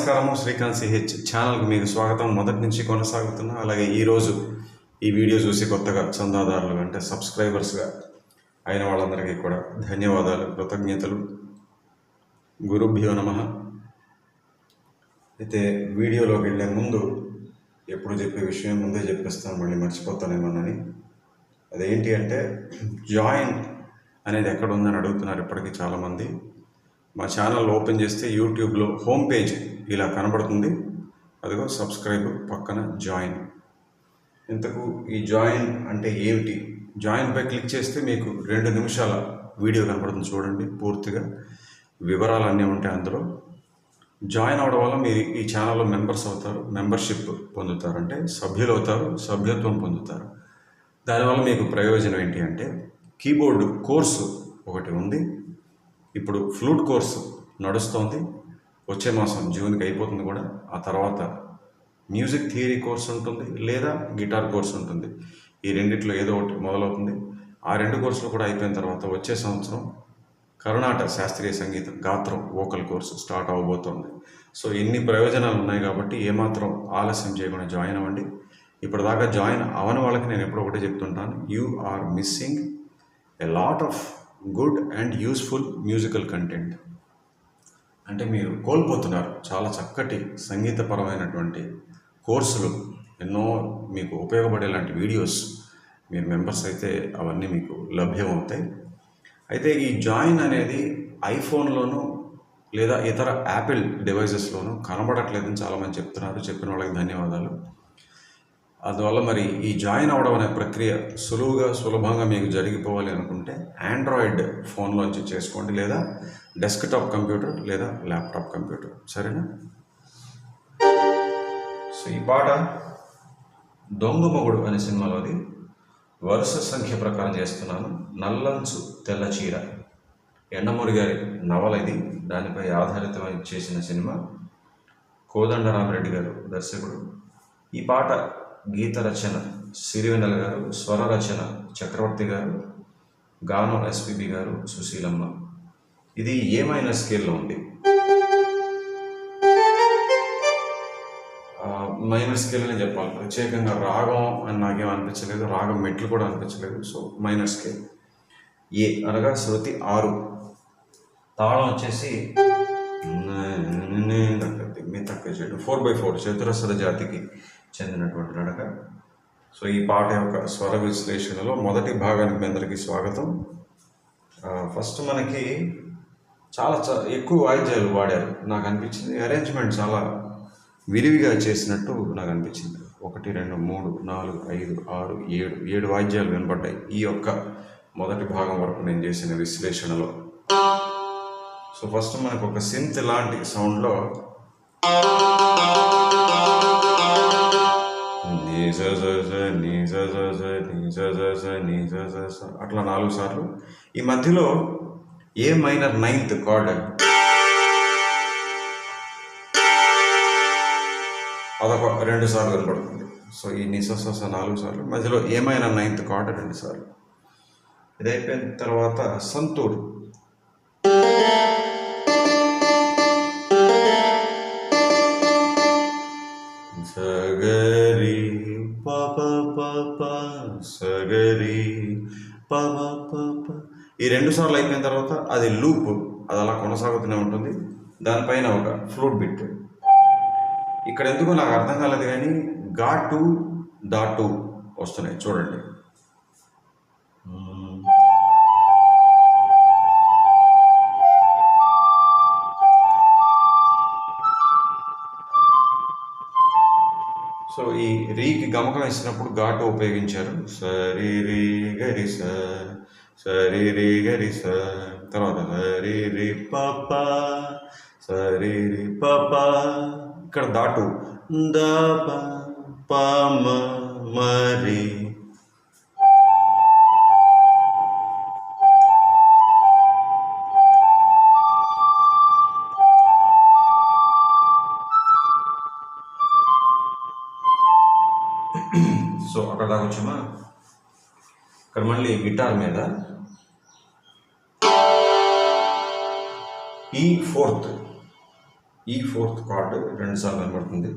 నమస్కారము. శ్రీకాంత్ సిహెచ్ ఛానల్కి మీకు స్వాగతం. మొదటి నుంచి కొనసాగుతున్నా అలాగే ఈరోజు ఈ వీడియో చూసి కొత్తగా చందాదారులు అంటే సబ్స్క్రైబర్స్గా అయిన వాళ్ళందరికీ కూడా ధన్యవాదాలు కృతజ్ఞతలు. గురుభ్యో నమ. అయితే వీడియోలోకి వెళ్ళే ముందు ఎప్పుడు చెప్పే విషయం ముందే చెప్పేస్తాను మళ్ళీ మర్చిపోతానేమోనని అదేంటి అంటే జాయిన్ అనేది ఎక్కడ ఉందని అడుగుతున్నారు ఇప్పటికీ చాలామంది. మా ఛానల్ ఓపెన్ చేస్తే యూట్యూబ్లో హోమ్ పేజ్ ఇలా కనబడుతుంది. అదిగో సబ్స్క్రైబ్ పక్కన జాయిన్. ఇంతకు ఈ జాయిన్ అంటే ఏమిటి? జాయిన్ పై క్లిక్ చేస్తే మీకు రెండు నిమిషాల వీడియో కనపడుతుంది చూడండి పూర్తిగా. వివరాలన్నీ ఉంటాయి అందులో. జాయిన్ అవడం వల్ల మీరు ఈ ఛానల్లో మెంబర్స్ అవుతారు మెంబర్షిప్ పొందుతారు. అంటే సభ్యులు అవుతారు సభ్యత్వం పొందుతారు. దానివల్ల మీకు ప్రయోజనం ఏంటి అంటే కీబోర్డు కోర్సు ఒకటి ఉంది. ఇప్పుడు ఫ్లూట్ కోర్సు నడుస్తోంది. వచ్చే మాసం జూన్కి అయిపోతుంది కూడా. ఆ తర్వాత మ్యూజిక్ థియరీ కోర్స్ ఉంటుంది లేదా గిటార్ కోర్స్ ఉంటుంది. ఈ రెండిట్లో ఏదో ఒకటి మొదలవుతుంది. ఆ రెండు కోర్సులు కూడా అయిపోయిన తర్వాత వచ్చే సంవత్సరం కర్ణాటక శాస్త్రీయ సంగీతం గాత్రం వోకల్ కోర్సు స్టార్ట్ అవ్వబోతోంది సో ఇన్ని ప్రయోజనాలు ఉన్నాయి కాబట్టి ఏమాత్రం ఆలస్యం చేయకుండా జాయిన్ అవ్వండి. ఇప్పటిదాకా జాయిన్ అవని వాళ్ళకి నేను ఎప్పుడో ఒకటే చెప్తుంటాను. You are missing a lot of good and useful musical content. అంటే మీరు కోల్పోతున్నారు. చాలా చక్కటి సంగీతపరమైనటువంటి కోర్సులు ఎన్నో మీకు ఉపయోగపడేలాంటి వీడియోస్ మీరు మెంబర్స్ అయితే అవన్నీ మీకు లభ్యమవుతాయి. అయితే ఈ జాయిన్ అనేది ఐఫోన్లోనూ లేదా ఇతర యాపిల్ డివైజెస్లోనూ కనబడట్లేదని చాలామంది చెప్తున్నారు. చెప్పిన వాళ్ళకి ధన్యవాదాలు. అందువల్ల మరి ఈ జాయిన్ అవ్వడం అనే ప్రక్రియ సులువుగా సులభంగా మీకు జరిగిపోవాలి అనుకుంటే ఆండ్రాయిడ్ ఫోన్లోంచి చేసుకోండి లేదా డెస్క్టాప్ కంప్యూటర్ లేదా ల్యాప్టాప్ కంప్యూటర్ సరేనా? సో ఈ పాట దొంగ మొగుడు అనే సినిమాలోది వరుస సంఖ్య ప్రకారం చేస్తున్నాను. నల్లంచు తెల్ల చీర. ఎండమూరి గారి నవల ఇది. దానిపై ఆధారితమై చేసిన సినిమా కోదండరామరెడ్డి గారు దర్శకుడు. ఈ పాట గీత రచన సిరివెన్నెల గారు స్వర రచన చక్రవర్తి గారు గానం ఎస్పిబి గారు సుశీలమ్మ ఇది ఏమైనా స్కేల్లో ఉంది మైనర్ స్కేల్ అని చెప్పాలి ప్రత్యేకంగా రాగం అని నాకేం అనిపించలేదు రాగం మెట్లు కూడా అనిపించలేదు సో మైనర్ స్కేల్ ఏ అనగా శృతి ఆరు తాళం వచ్చేసి మీ తక్కువ చేయడం ఫోర్ బై ఫోర్ చతురస్ర జాతికి చెందినటువంటి నడక. సో ఈ పాట యొక్క స్వర విశ్లేషణలో మొదటి భాగానికి మీ అందరికీ స్వాగతం. ఫస్ట్ మనకి చాలా చ- ఎక్కువ వాయిద్యాలు వాడారు. నాకు అనిపించింది అరేంజ్మెంట్ చాలా విరివిగా చేసినట్టు నాకు అనిపించింది. ఒకటి రెండు మూడు నాలుగు ఐదు ఆరు ఏడు ఏడు వాయిద్యాలు వినపడ్డాయి ఈ యొక్క మొదటి భాగం వరకు నేను చేసిన విశ్లేషణలో. సో ఫస్ట్ మనకు ఒక సింత్ లాంటి సౌండ్లో అట్లా నాలుగు సార్లు. ఈ మధ్యలో ఏ మైనర్ నైన్త్ కార్డ్? అదొక రెండు సార్లు కనపడుతుంది. సో ఈ నిసస నాలుగు సార్లు. మధ్యలో ఏమైనా నైన్త్ కార్డ్? రెండు సార్లు. ఇది అయిపోయిన తర్వాత సంతూర్. సగ పప సగరి పప. ఈ రెండు సార్లు అయిపోయిన తర్వాత అది లూప్ అది అలా కొనసాగుతూనే ఉంటుంది. దానిపైన ఒక ఫ్లూట్ బిట్. ఇక్కడ ఎందుకో నాకు అర్థం కాలేదు కానీ గా టు దా టు వస్తున్నాయి. చూడండి. సో ఈ రీకి గమకం ఇచ్చినప్పుడు ఘాటు ఉపయోగించారు. సరి రీ గరి స సరి రీ గరి స. తర్వాత సరి రి పప సరి రి పప ఇక్కడ దాటు ద ప మరి సో అక్కడ దాకా వచ్చామా? ఇక్కడ మళ్ళీ గిటార్ మీద ఈ ఫోర్త్ ఈ ఫోర్త్ కార్డ్ రెండు సార్లు కనబడుతుంది.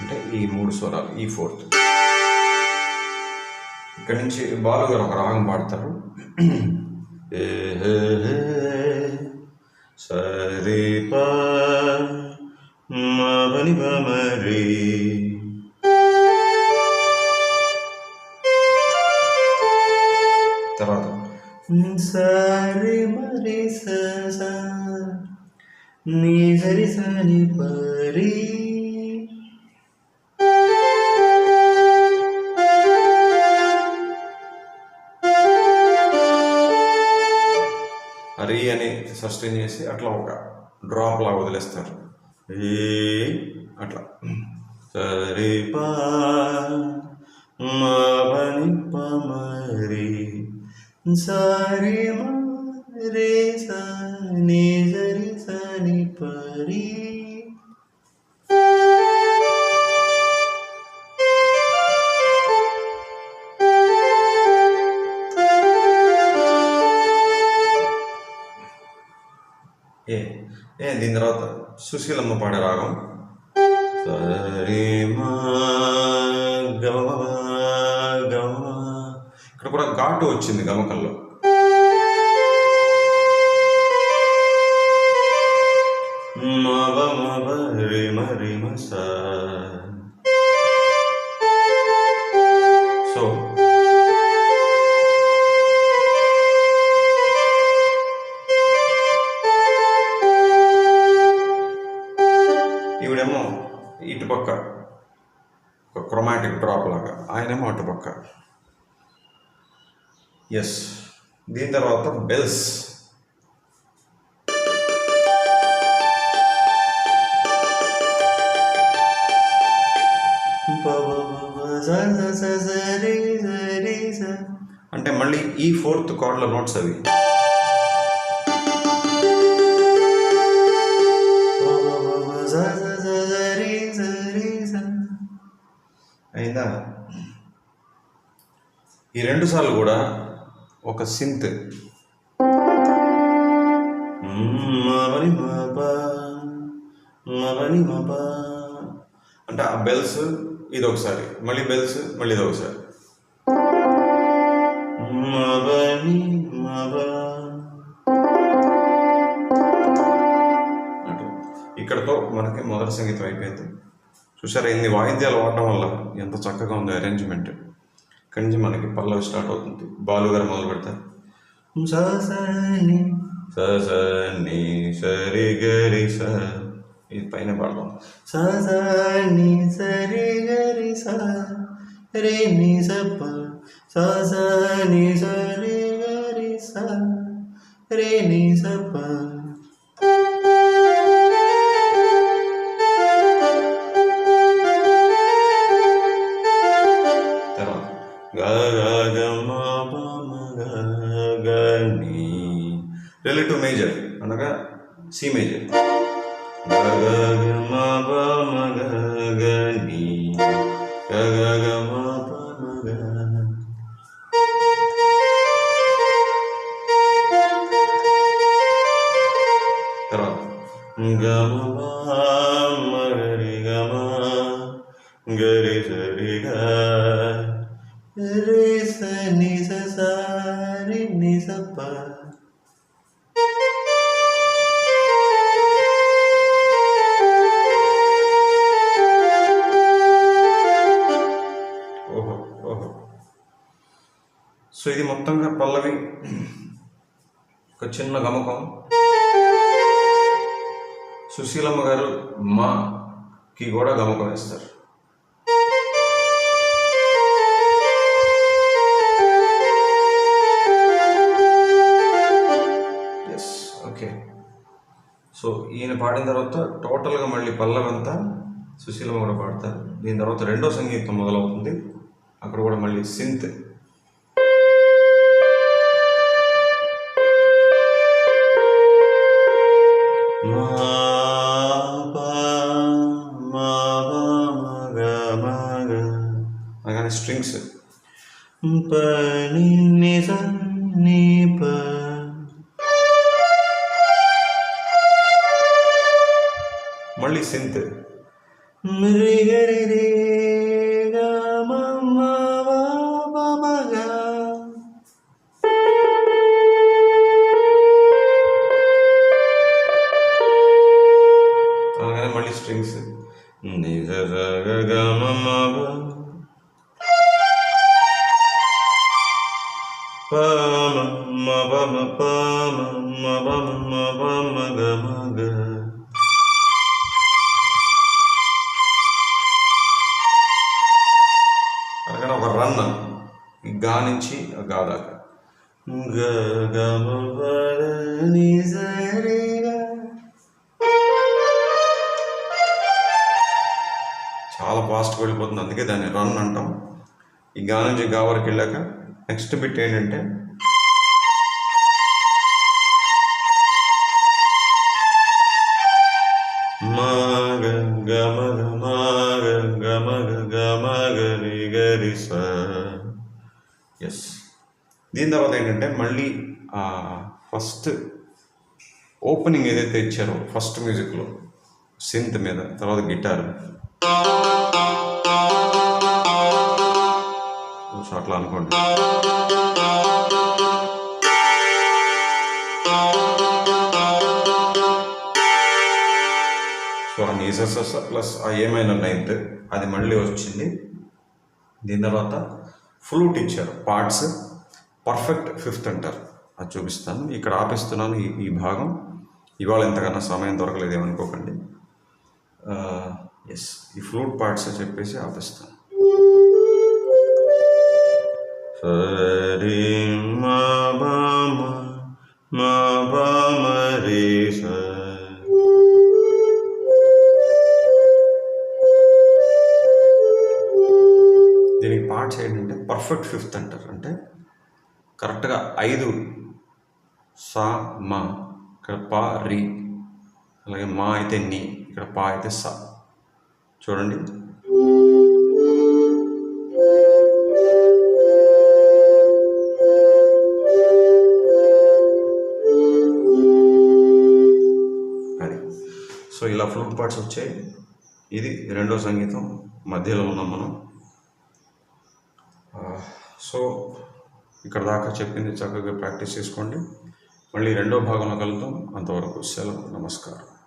అంటే ఈ మూడు స్వరాలు ఈ ఫోర్త్. ఇక్కడ నుంచి బాలు గారు ఒక రాగం పాడతారు. ఏ హే హే సరే ప మరీ మరి నీ సరి సరి పరి. హరి అని సస్టైన్ చేసి అట్లా ఒక డ్రాప్ లాగా వదిలేస్తారు. ఏ అట్లా. సరే పా మరి. సరే మరే సని హరి ఏ ఏ దీని తర్వాత సుశీలమ్మ పాడే రాగం. గమ గమ ఇక్కడ కూడా ఘాటు వచ్చింది గమకంలో మవ మవ రిమ రిమ స సో ఈవిడేమో ఇటుపక్క ఒక క్రొమాటిక్ డ్రాప్ లాగా ఆయనేమో అటుపక్క. ఎస్ దీని తర్వాత బెల్స్ ఫోర్త్ కార్డ్ల నోట్స్ అవి. అయిందా? ఈ రెండు సార్లు కూడా ఒక సింత్ అంటే ఆ బెల్స్ ఇది ఒకసారి మళ్ళీ బెల్స్ మళ్ళీ ఇది ఒకసారి మవని మవ ఇక్కడతో మనకి మొదటి సంగీతం అయిపోయింది. చూసారా ఇన్ని వాయిద్యాలు వాడటం వల్ల ఎంత చక్కగా ఉంది అరేంజ్మెంట్ ఇక్కడి నుంచి మనకి పల్లవి స్టార్ట్ అవుతుంది. బాలు గారు మొదలు పెడతారు. ససని సరి గరి స ఇది పైన పాడదాం. ససని సరి గరి స రే ని స ప ససని సరి గరి స రే ని స ప. తర్వాత గ గ రిలేటివ్ మేజర్ అనగా సి మేజర్. గగ గ గ మ గ గ ని. గ మొత్తంగా పల్లవి ఒక చిన్న గమకం. సుశీలమ్మ గారు మాకి కూడా గమకం వేస్తారు. ఎస్ ఓకే సో ఈయన పాడిన తర్వాత టోటల్గా మళ్ళీ పల్లవంతా సుశీలమ్మ కూడా పాడతారు. దీని తర్వాత రెండో సంగీతం మొదలవుతుంది. అక్కడ కూడా మళ్ళీ సింత్ అనగానే స్ట్రింగ్స్ ప ని ని స ని ప గమ మమ మమ మమ గ ఒక రన్ ఈ గా నుంచి గా దాకా గ చాలా ఫాస్ట్గా వెళ్ళిపోతుంది అందుకే దాన్ని రన్ అంటాం ఈ గా నుంచి గా వరకు వెళ్ళాక నెక్స్ట్ బిట్ ఏంటంటే రి గరి స ఎస్ దీని తర్వాత ఏంటంటే మళ్ళీ ఫస్ట్ ఓపెనింగ్ ఏదైతే ఇచ్చారో ఫస్ట్ మ్యూజిక్లో సింత్ మీద తర్వాత గిటార్ సో అట్లా అనుకోండి. సో ఆ నీసెస్ ప్లస్ ఆ ఏమైనా నైన్త్ అది మళ్ళీ వచ్చింది. దీని తర్వాత ఫ్లూట్ ఇచ్చారు పార్ట్స్ పర్ఫెక్ట్ ఫిఫ్త్ అంటారు. అది చూపిస్తాను. ఇక్కడ ఆపిస్తున్నాను ఈ ఈ భాగం. ఇవాళ ఎంతకన్నా సమయం దొరకలేదు ఏమనుకోకండి. ఎస్ ఈ ఫ్లూట్ పార్ట్స్ చెప్పేసి ఆపిస్తాను. సరి మా బామ మా బామ రే స దీనికి పార్ట్స్ ఏంటంటే పర్ఫెక్ట్ ఫిఫ్త్ అంటారు. అంటే కరెక్ట్గా ఐదు సా మా ఇక్కడ పా రి అలాగే మా అయితే నీ ఇక్కడ పా అయితే సా. చూడండి. ఇలా ఫ్లూట్ పార్ట్స్ వచ్చాయి. ఇది రెండో సంగీతం. మధ్యలో ఉన్నాం మనం. సో ఇక్కడ దాకా చెప్పింది చక్కగా ప్రాక్టీస్ చేసుకోండి. మళ్ళీ రెండో భాగంలో కలుద్దాం. అంతవరకు సెలవు. నమస్కారం.